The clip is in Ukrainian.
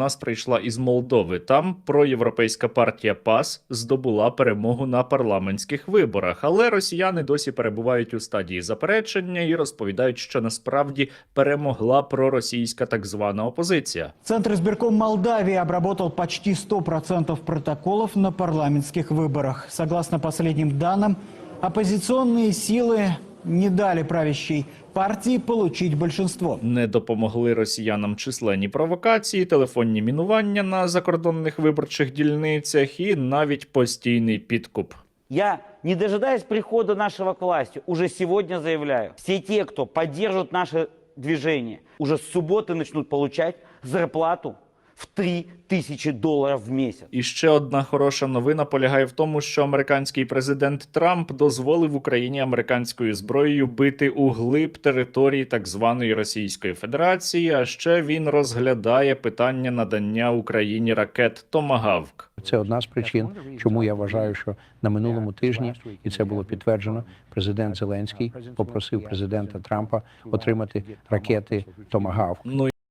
нас прийшла із Молдови. Там проєвропейська партія ПАС здобула перемогу на парламентських виборах, але росіяни досі перебувають у стадії заперечення і розповідають, що насправді перемогла проросійська так звана опозиція. Центр избирком Молдавии обработал почти 100% протоколов на парламентских выборах. Согласно последним данным, оппозиционные силы не дали правящей партии получить большинство. Не допомогли росіянам численні провокації, телефонні мінування на закордонних виборчих дільницях і навіть постійний підкуп. Я, не дожидаясь прихода нашего к власти, уже сегодня заявляю, все те, кто поддерживают наше движение, уже с субботы начнут получать зарплату в 3 тысячи долларов в месяц. І ще одна хороша новина полягає в тому, що американський президент Трамп дозволив Україні американською зброєю бити у глиб території так званої Російської Федерації. А ще він розглядає питання надання Україні ракет Томагавк. Це одна з причин, чому я вважаю, що на минулому тижні, і це було підтверджено, президент Зеленський попросив президента Трампа отримати ракети Томагавк. Ну